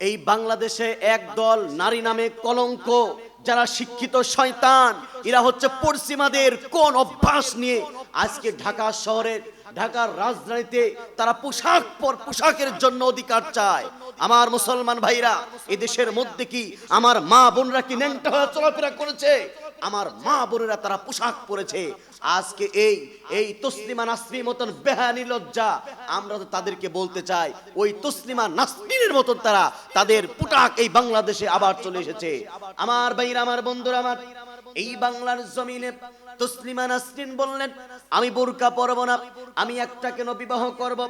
এই বাংলাদেশে একদল নারী নামে কলঙ্ক, যারা শিক্ষিত শয়তান, এরা হচ্ছে পশ্চিমাদের কোন অভ্যাস নিয়ে আজকে ঢাকা শহরের, ঢাকার রাজধানীতে তারা পোশাক পর পোশাকের জন্য অধিকার চায়। আমার মুসলমান ভাইরা, এদেশের মধ্যে কি আমার মা বোনরা কি ন্যাংটা হয়ে চলাফেরা করেছে? আমার মা বোনেরা তারা পোশাক পরেছে। আজকে এই এই তসলিমা নাসরির মতন বেহানি লজ্জা। আমরা তো তাদেরকে বলতে চাই, ওই তসলিমা নাসরিনের মতন তারা তাদের পোটাক এই বাংলাদেশে আবার চলে এসেছে। আমার ভাইরা, আমার বন্ধুরা, আমার এই বাংলার জমিনে তসলিমা নাসরিন বললেন, আমি বোরকা পরব না, আমি একটা কেন বিবাহ করব।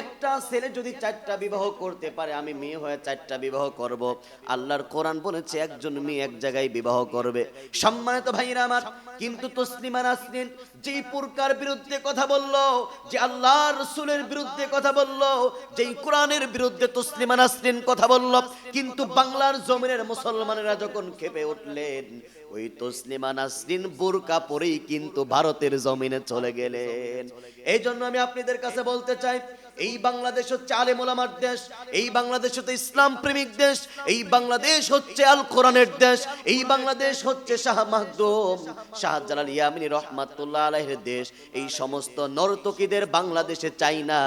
একটা ছেলে যদি চারটা বিবাহ করতে পারে, আমি মেয়ে হয়ে চারটা বিবাহ করব। আল্লাহর কোরআন বলেছে, একজন মেয়ে এক জায়গায় বিবাহ করবে। সম্মানিত ভাইরা আমার, কিন্তু তসলিমা নাসরিন যেই পুরকার বিরুদ্ধে কথা বলল, যে আল্লাহ রসুলের বিরুদ্ধে কথা বলল, যেই কোরআনের বিরুদ্ধে তসলিমা নাসরিন কথা বলল, কিন্তু বাংলার জমিনের মুসলমানেরা যখন খেপে উঠলেন, ওই তসলিমা নাসরিন বোরকা পরেই কিন্তু ভারতের জমিনে চলে গেলেন। এই জন্য আমি আপনাদের কাছে বলতে চাই, এই বাংলাদেশ হচ্ছে আলে মোলামার দেশ, এই বাংলাদেশ হচ্ছে ইসলাম প্রেমিক দেশ, এই বাংলাদেশ হচ্ছে আল কোরআনের দেশ, এই বাংলাদেশ হচ্ছে শাহ মাহদুম, শাহজালাল ইয়ামিনী রহমাতুল্লাহ আলাইহির দেশ, এই সমস্ত নর্তকীদের বাংলাদেশে চাই না,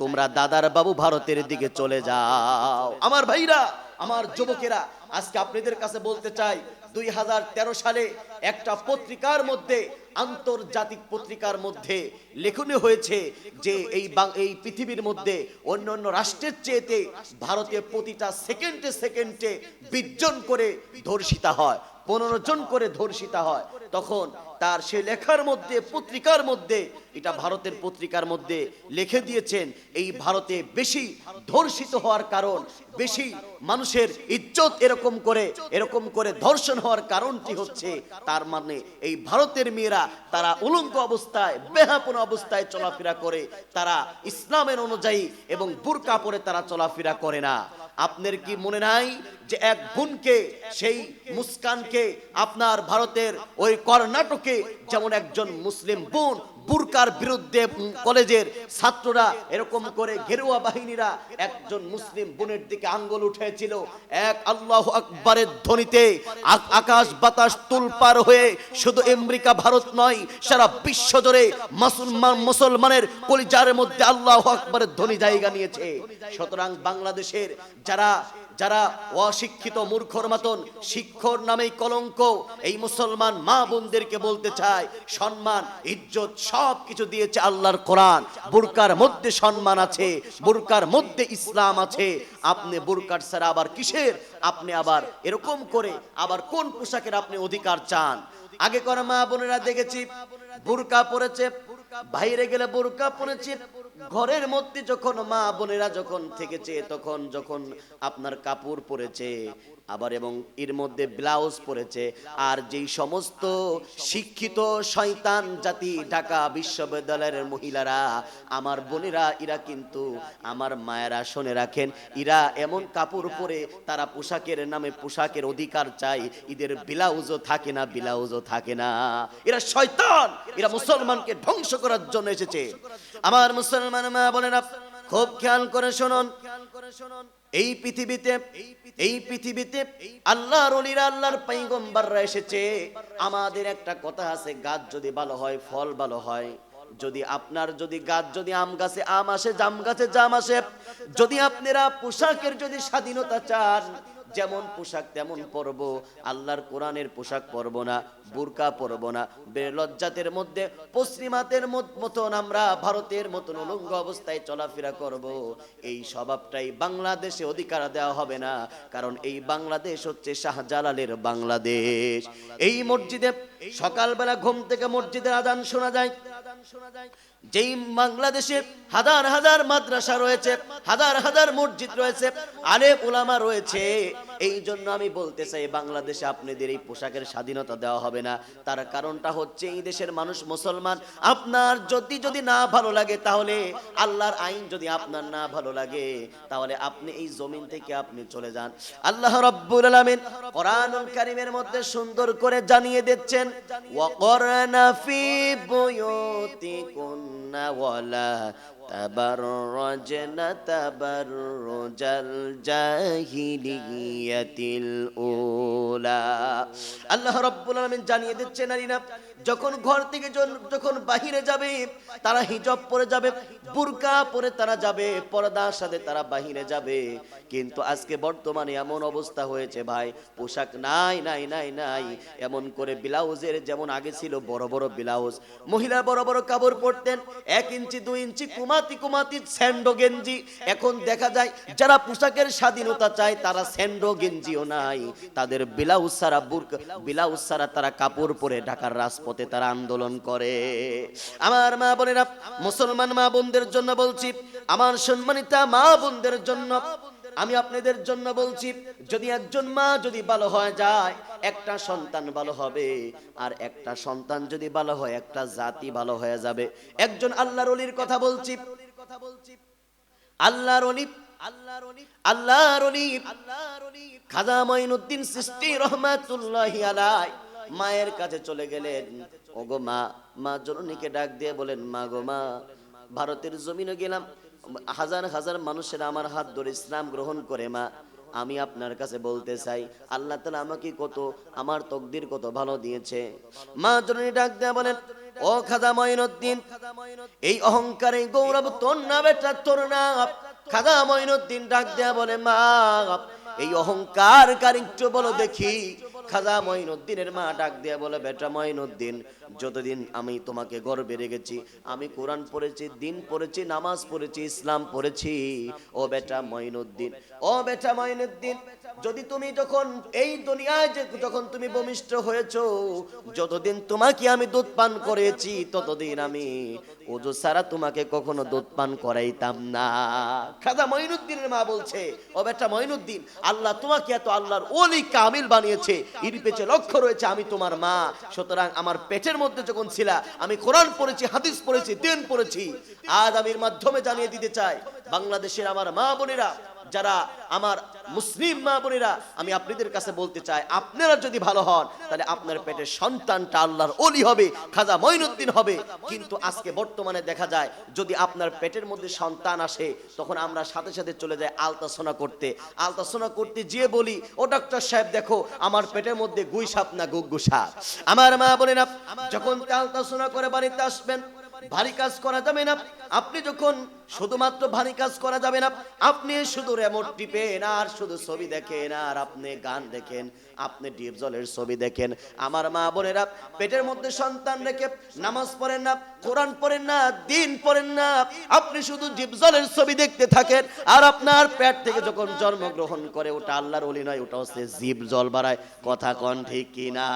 তোমরা দাদার বাবু ভারতের দিকে চলে যাও। আমার ভাইরা আমার যুবকেরা, আজকে আপনাদের কাছে বলতে চাই, দুই হাজার তেরো সালে একটা পত্রিকার মধ্যে, আন্তর্জাতিক পত্রিকার মধ্যে লেখনে হয়েছে যে এই এই পৃথিবীর মধ্যে অন্য অন্য রাষ্ট্রের চেয়েতে ভারতে প্রতিটা সেকেন্ডে সেকেন্ডে বিজ্জন করে ধর্ষিতা হয়। পনেরো জন করে ধর্ষিতা হয়। তখন তার সে লেখার মধ্যে, পত্রিকার মধ্যে, এটা ভারতের পত্রিকার মধ্যে লিখে দিয়েছেন, এই ভারতে বেশি ধর্ষিত হওয়ার কারণ, বেশি মানুষের ইজ্জত এরকম করে এরকম করে ধর্ষণ হওয়ার কারণটি হচ্ছে, তার মানে এই ভারতের মেয়েরা, তারা উলঙ্গ অবস্থায়, বেহাপন অবস্থায় চলাফেরা করে, তারা ইসলামের অনুযায়ী এবং বুরকা পরে তারা চলাফেরা করে না। আপনার কি মনে নাই যে এক বোনকে সেই মুস্কানকে আপনার ভারতের ওই কর্ণাটকে যেমন একজন মুসলিম বোন বুরকার বিরুদ্ধে কলেজের ছাত্ররা এরকম করে ঘেরুয়া বাহিনীরা একজন মুসলিম বোনের দিকে আঙ্গুল উঠেছিল। এক আল্লাহ আকবরের ধ্বনিতে আকাশ বাতাস তুলপার হয়ে শুধু আমেরিকা, ভারত নয়, সারা বিশ্ব জুড়ে মুসলমান, মুসলমানের কলিজার মধ্যে আল্লাহ আকবরের ধ্বনি জায়গা নিয়েছে। সুতরাং বাংলাদেশের যারা যারা অশিক্ষিত মূর্খর মতন, শিক্ষর নামেই কলঙ্ক, এই মুসলমান মা বোনদেরকে বলতে চায়, সম্মান, ইজ্জত সব কিছু দিয়েছে আল্লাহর কোরআন। বুরকার মধ্যে সম্মান আছে, বুরকার মধ্যে ইসলাম আছে। আপনি বুরকার ছাড়া আবার কিসের? আপনি আবার এরকম করে আবার কোন পোশাকের আপনি অধিকার চান? আগে করা মা বোনেরা দেখেছি, বুরকা পরেছে, বাইরে গেলে বোরকা পরেছে ঘরের মধ্যে যখন মা বোনেরা যখন থেকেছে তখন যখন আপনার কাপড় পরেছে আবার এবং এর মধ্যে ব্লাউজ পরেছে। আর যেই সমস্ত শিক্ষিত শয়তান জাতি ঢাকা বিশ্ববিদ্যালয়ের মহিলারা, আমার বোনেরা, এরা কিন্তু আমার মায়েরা শুনে রাখেন, এরা এমন কাপড় পরে তারা পোশাকের নামে পোশাকের অধিকার চাই এদের ব্লাউজও থাকে না, ব্লাউজও থাকে না। এরা শয়তান, এরা মুসলমানকে ধ্বংস করার জন্য এসেছে। আমার মুসলমান মা বলেন খুব খেয়াল করে শুনুন খেয়াল করে শুনুন। এই পৃথিবীতে এই পৃথিবীতে আল্লাহর অলিরা, আল্লাহর পাইগম্বাররা এসেছে। আমাদের একটা কথা আছে, গাছ যদি ভালো হয়, ফল ভালো হয়। যদি আপনার যদি গাছ, যদি আম গাছে, আম আসে, জাম গাছে, জাম আসে। যদি আপনারা পোশাকের যদি স্বাধীনতা চান যেমন পোশাক তেমন পরব। আল্লাহর কোরআনের পোশাক পরব না, বুরকা পরব না। বেলজ্জাতের মধ্যে, পশ্চিমাতের মত- মতন আমরা ভারতের মতন উলঙ্গ অবস্থায় চলাফেরা করব। এই স্বভাবটাই বাংলাদেশে অধিকার দেওয়া হবে না, কারণ এই বাংলাদেশ হচ্ছে শাহজালালের বাংলাদেশ। এই মসজিদে সকালবেলা ঘুম থেকে মসজিদের আদান শোনা যায়। যেই বাংলাদেশে হাজার হাজার মাদ্রাসা রয়েছে হাজার হাজার মসজিদ রয়েছে আলেম ওলামা রয়েছে। এই জন্য আমি বলতে চাই, বাংলাদেশে আপনাদের এই পোশাকের স্বাধীনতা দেওয়া হবে না। তার কারণটা হচ্ছে, এই দেশের মানুষ মুসলমান। আপনার যদি যদি না ভালো লাগে, তাহলে আল্লাহর আইন যদি আপনার না ভালো লাগে, তাহলে আপনি এই জমিন থেকে আপনি চলে যান। আল্লাহ রব্বুল আলামিন কোরআনুল কারীমের মধ্যে সুন্দর করে জানিয়ে দিচ্ছেন ওয়াকরনা ফি বুয়ুতিকুন্না ওয়ালা تبرجن تبرج الجاهلية الأولى আল্লাহ রাব্বুল আলামিন জানিয়ে দিচ্ছে নারীরা যখন ঘর থেকে জন- যখন বাহিরে যাবে তারা হিজাব পরে যাবে বুরকা পরে তারা যাবে পর্দার সাথে তারা বাহিরে যাবে কিন্তু আজকে বর্তমানে এমন অবস্থা হয়েছে ভাই পোশাক নাই নাই নাই নাই এমন করে ব্লাউজের যেমন আগে ছিল বড় বড় ব্লাউজ মহিলা বড় বড় কাপড় পরতেন এক ইঞ্চি দুই ইঞ্চি কুমাতি কুমাতি স্যান্ডো গেঞ্জি। এখন দেখা যায় যারা পোশাকের স্বাধীনতা চায়, তারা স্যান্ডো গেঞ্জিও নাই। তাদের ব্লাউজ সারা বুর্ক, ব্লাউজ সারা তারা কাপড় পরে ঢাকার রাজপথে তারা আন্দোলন করে। আমার মা বোনেরা, মুসলমান মা বোনদের জন্য বলছি, আমার সম্মানিতা মা বোনদের জন্য আমি আপনাদের জন্য বলছি, যদি একজন মা যদি ভালো হয়ে যায়, একটা সন্তান ভালো হবে, আর একটা সন্তান যদি ভালো হয়, একটা জাতি ভালো হয়ে যাবে। একজন আল্লাহর অলির কথা বলছি। আল্লাহর অলি আল্লাহর অলি আল্লাহর আল্লাহর সৃষ্টি রহমাতুল্লাহি আলাই মায়ের কাছে চলে গেলেন। ওগো মা মা জননীকে ডাক দিয়ে বলেন, মা গো মা, ভারতের জমিনে গেলাম হাজার হাজার মানুষের আমার হাত ধরে ইসলাম গ্রহণ করে, মা, আমি আপনার কাছে বলতে চাই, আল্লাহ তালা আমাকে কত, আমার তকদির কত ভালো দিয়েছে। মা, জননী ডাক দেয়া বলেন, ও খাজা মঈনুদ্দিন, এই অহংকারে গৌরব তোর না বেটা তোর না খাজা মঈনুদ্দিন ডাক দেয়া বলে, মা, এই অহংকার কার একটু বলো দেখি খাজা মঈনুদ্দিনের মা ডাক দিয়ে বলে, বেটা মঈনুদ্দিন, যতদিন আমি তোমাকে গর্বে রেখেছি, আমি কোরআন পড়েছি, দিন পড়েছি, নামাজ পড়েছি, ইসলাম পড়েছি, ও বেটা মঈনুদ্দিন, ও বেটা মঈনুদ্দিন যদি তুমি যখন এই দুনিয়ায় যখন তুমি ভূমিষ্ঠ হয়েছো, যতদিন তোমাকে আমি দুধ পান করেছি, ততদিন আমি ওজো সারা তোমাকে কখনো দুধ পান করাইতাম না। খাজা মঈনুদ্দিনের মা বলছে, ও বেটা মঈনুদ্দিন, আল্লাহ তোমাকে এত আল্লাহর ওলি কামিল বানিয়েছে, এর পেছে লক্ষ্য রয়েছে আমি তোমার মা। সুতরাং আমার পেটের মধ্যে যখন ছিলা, আমি কোরআন পড়েছি, হাদিস পড়েছি, দিন পড়েছি। আজ আমি মাধ্যমে জানিয়ে দিতে চাই, বাংলাদেশের আমার মা বোনেরা যারা আমার মুসলিম মা বোনেরা, আমি আপনাদের কাছে বলতে চাই, আপনারা যদি ভালো হন, তাহলে আপনার পেটের সন্তানটা আল্লাহর ওলি হবে, খাজা মঈনুদ্দিন হবে। কিন্তু আজকে বর্তমানে দেখা যায়, যদি আপনার পেটের মধ্যে সন্তান আসে, তখন আমরা সাথে সাথে চলে যাই আলতাসোনা করতে। আলতাসোনা করতে গিয়ে বলি, ও ডাক্তার সাহেব, দেখো, আমার পেটের মধ্যে গুই সাপ না গুগ্গু সাপ। আমার মা বোনেরা, যখন আলতাসোনা করে বাড়িতে আসবেন ভারী কাজ করা যাবে না। আপনি যখন শুধুমাত্র ভারী কাজ করা যাবে না, আপনি শুধু রেমোট টিপেন আর শুধু ছবি দেখেন আর আপনি গান দেখেন, আপনি ডিপ জলের ছবি দেখেন। আমার মা বোনেরা, পেটের মধ্যে সন্তান রেখে নামাজ পড়েন না, কোরআন পড়েন না, দিন পড়েন না, আপনি শুধু ডিপ জলের ছবি দেখতে থাকেন আর আপনার পেট থেকে যখন জন্মগ্রহণ করে, ওটা আল্লাহর অলি নয়, ওটা হচ্ছে জীব জল বাড়ায়। কথা কন ঠিক কিনা?